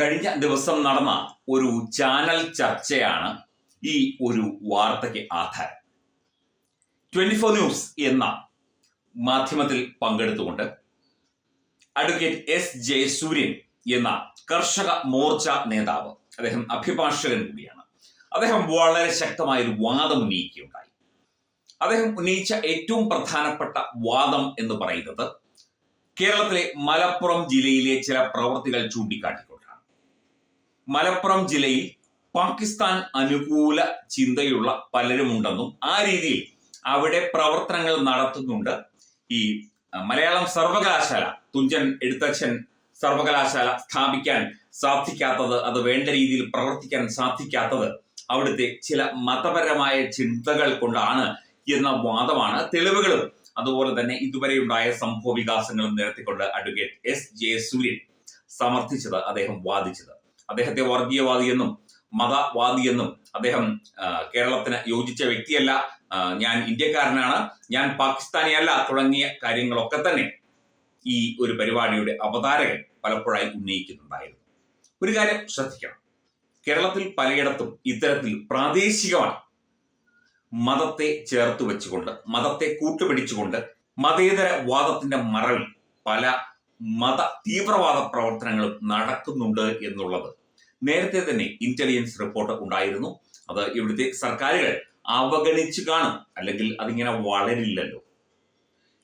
കഴിഞ്ഞ ദിവസം നടന്ന ഒരു ചാനൽ ചർച്ചയാണ് ഈ ഒരു വാർത്തയ്ക്ക് ആധാരം. ട്വന്റി ഫോർ ന്യൂസ് എന്ന മാധ്യമത്തിൽ പങ്കെടുത്തുകൊണ്ട് അഡ്വക്കേറ്റ് എസ് ജയസൂര്യൻ എന്ന കർഷക മോർച്ച നേതാവ് അദ്ദേഹം അഭിഭാഷകൻ കൂടിയാണ്. അദ്ദേഹം വളരെ ശക്തമായ ഒരു വാദം ഉന്നയിക്കുകയുണ്ടായി. അദ്ദേഹം ഉന്നയിച്ച ഏറ്റവും പ്രധാനപ്പെട്ട വാദം എന്ന് പറയുന്നത് കേരളത്തിലെ മലപ്പുറം ജില്ലയിലെ ചില പ്രവൃത്തികൾ ചൂണ്ടിക്കാട്ടിക്കൊണ്ടാണ് മലപ്പുറം ജില്ലയിൽ പാകിസ്ഥാൻ അനുകൂല ചിന്തയുള്ള പലരുമുണ്ടെന്നും ആ രീതിയിൽ അവിടെ പ്രവർത്തനങ്ങൾ നടത്തുന്നുണ്ട്. ഈ മലയാളം സർവകലാശാല തുഞ്ചൻ എഴുത്തച്ഛൻ സർവകലാശാല സ്ഥാപിക്കാൻ സാധിക്കാത്തത് അത് വേണ്ട രീതിയിൽ പ്രവർത്തിക്കാൻ സാധിക്കാത്തത് അവിടുത്തെ ചില മതപരമായ ചിന്തകൾ കൊണ്ടാണ് എന്ന വാദമാണ്. തെളിവുകളും അതുപോലെ തന്നെ ഇതുവരെ ഉണ്ടായ സംഭവ വികാസങ്ങളും നിരത്തിക്കൊണ്ട് അഡ്വക്കേറ്റ് എസ് ജയസൂര്യൻ സമർത്ഥിച്ചത് അദ്ദേഹം വാദിച്ചത്. അദ്ദേഹത്തെ വർഗീയവാദിയെന്നും മതവാദിയെന്നും അദ്ദേഹം കേരളത്തിന് യോജിച്ച വ്യക്തിയല്ല. ഞാൻ ഇന്ത്യക്കാരനാണ്. ഞാൻ പാകിസ്ഥാനിയല്ല. തുടങ്ങിയ കാര്യങ്ങളൊക്കെ തന്നെ ഈ ഒരു പരിപാടിയുടെ അവതാരകൻ പലപ്പോഴായി ഉന്നയിക്കുന്നുണ്ടായിരുന്നു. ഒരു കാര്യം ശ്രദ്ധിക്കണം. കേരളത്തിൽ പലയിടത്തും ഇത്തരത്തിൽ പ്രാദേശികമായി മതത്തെ ചേർത്ത് വെച്ചുകൊണ്ട് മതത്തെ കൂട്ടുപിടിച്ചുകൊണ്ട് മതേതര വാദത്തിന്റെ മറവിൽ പല മത തീവ്രവാദ പ്രവർത്തനങ്ങളും നടക്കുന്നുണ്ട് എന്നുള്ളത് നേരത്തെ തന്നെ ഇന്റലിജൻസ് റിപ്പോർട്ട് ഉണ്ടായിരുന്നു. അത് ഇവിടുത്തെ സർക്കാരുകൾ അവഗണിച്ചു കാണും. അല്ലെങ്കിൽ അതിങ്ങനെ വളരില്ലല്ലോ.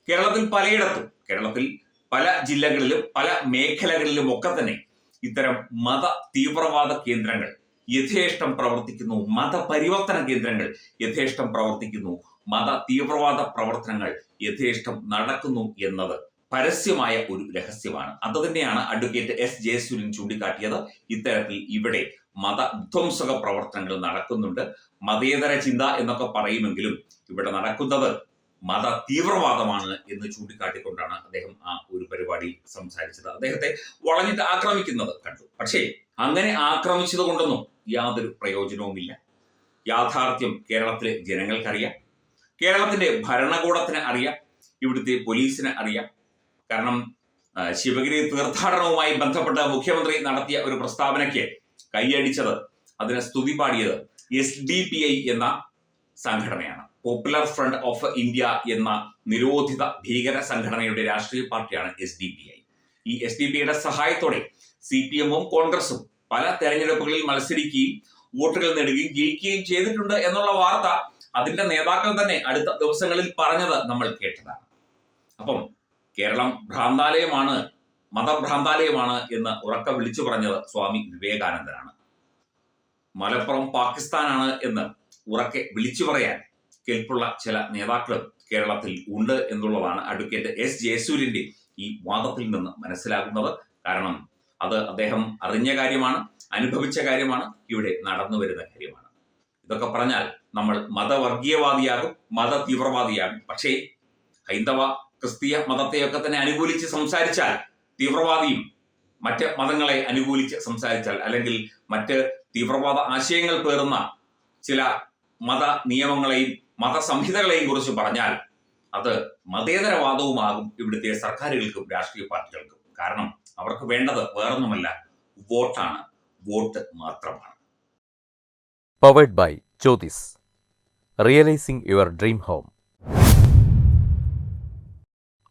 കേരളത്തിൽ പലയിടത്തും കേരളത്തിൽ പല ജില്ലകളിലും പല മേഖലകളിലും ഒക്കെ തന്നെ ഇത്തരം മത തീവ്രവാദ കേന്ദ്രങ്ങൾ യഥേഷ്ടം പ്രവർത്തിക്കുന്നു. മതപരിവർത്തന കേന്ദ്രങ്ങൾ യഥേഷ്ടം പ്രവർത്തിക്കുന്നു. മത തീവ്രവാദ പ്രവർത്തനങ്ങൾ യഥേഷ്ടം നടക്കുന്നു എന്നത് പരസ്യമായ ഒരു രഹസ്യമാണ്. അത് തന്നെയാണ് അഡ്വക്കേറ്റ് എസ് ജയസൂര്യൻ ചൂണ്ടിക്കാട്ടിയത്. ഇത്തരത്തിൽ ഇവിടെ മത വിധ്വംസക പ്രവർത്തനങ്ങൾ നടക്കുന്നുണ്ട്. മതേതര ചിന്ത എന്നൊക്കെ പറയുമെങ്കിലും ഇവിടെ നടക്കുന്നത് മത തീവ്രവാദമാണ് എന്ന് ചൂണ്ടിക്കാട്ടിക്കൊണ്ടാണ് അദ്ദേഹം ആ ഒരു പരിപാടി സംസാരിച്ചത്. അദ്ദേഹത്തെ വളഞ്ഞിട്ട് ആക്രമിക്കുന്നത് കണ്ടു. പക്ഷേ അങ്ങനെ ആക്രമിച്ചത് കൊണ്ടൊന്നും യാതൊരു പ്രയോജനവുമില്ല. യാഥാർത്ഥ്യം കേരളത്തിലെ ജനങ്ങൾക്കറിയാം. കേരളത്തിന്റെ ഭരണകൂടത്തിന് അറിയാം. ഇവിടുത്തെ പോലീസിന് അറിയാം. കാരണം ശിവഗിരി തീർത്ഥാടനവുമായി ബന്ധപ്പെട്ട് മുഖ്യമന്ത്രി നടത്തിയ ഒരു പ്രസ്താവനയ്ക്ക് കൈയടിച്ചത് അതിനെ സ്തുതി പാടിയത് എസ് ഡി പി ഐ എന്ന സംഘടനയാണ്. പോപ്പുലർ ഫ്രണ്ട് ഓഫ് ഇന്ത്യ എന്ന നിരോധിത ഭീകര സംഘടനയുടെ രാഷ്ട്രീയ പാർട്ടിയാണ് എസ് ഡി പി ഐ ഈ എസ് ഡി പി ഐയുടെ സഹായത്തോടെ സി പി എമ്മും കോൺഗ്രസും പല തെരഞ്ഞെടുപ്പുകളിൽ മത്സരിക്കുകയും വോട്ടുകൾ നേടുകയും ജയിക്കുകയും ചെയ്തിട്ടുണ്ട് എന്നുള്ള വാർത്ത അതിന്റെ നേതാക്കൾ തന്നെ അടുത്ത ദിവസങ്ങളിൽ പറഞ്ഞത് നമ്മൾ കേട്ടതാണ്. അപ്പം കേരളം ഭ്രാന്താലയമാണ് മതഭ്രാന്താലയമാണ് എന്ന് ഉറക്ക വിളിച്ചു പറഞ്ഞത് സ്വാമി വിവേകാനന്ദനാണ്. മലപ്പുറം പാകിസ്ഥാനാണ് എന്ന് ഉറക്കെ വിളിച്ചു പറയാൻ കെൽപ്പുള്ള ചില നേതാക്കളും കേരളത്തിൽ ഉണ്ട് എന്നുള്ളതാണ് അഡ്വക്കേറ്റ് എസ് ജയസൂര്യന്റെ ഈ വാദത്തിൽ നിന്ന് മനസ്സിലാകുന്നത്. കാരണം അത് അദ്ദേഹം അറിഞ്ഞ കാര്യമാണ് അനുഭവിച്ച കാര്യമാണ് ഇവിടെ നടന്നു വരുന്ന കാര്യമാണ്. ഇതൊക്കെ പറഞ്ഞാൽ നമ്മൾ മതവർഗീയവാദിയാകും മത തീവ്രവാദിയാകും പക്ഷേ ഹൈന്ദവ ക്രിസ്തീയ മതത്തെയൊക്കെ തന്നെ അനുകൂലിച്ച് സംസാരിച്ചാൽ തീവ്രവാദിയും മറ്റ് മതങ്ങളെ അനുകൂലിച്ച് സംസാരിച്ചാൽ അല്ലെങ്കിൽ മറ്റ് തീവ്രവാദ ആശയങ്ങൾ പേറുന്ന ചില മത നിയമങ്ങളെയും മതസംഹിതകളെയും കുറിച്ച് പറഞ്ഞാൽ അത് മതേതരവാദവുമാകും ഇവിടുത്തെ സർക്കാരുകൾക്കും രാഷ്ട്രീയ പാർട്ടികൾക്കും. കാരണം അവർക്ക് വേണ്ടത് വേറൊന്നുമല്ല വോട്ടാണ്. വോട്ട് മാത്രമാണ്. Powered by Jyothis realising your dream home.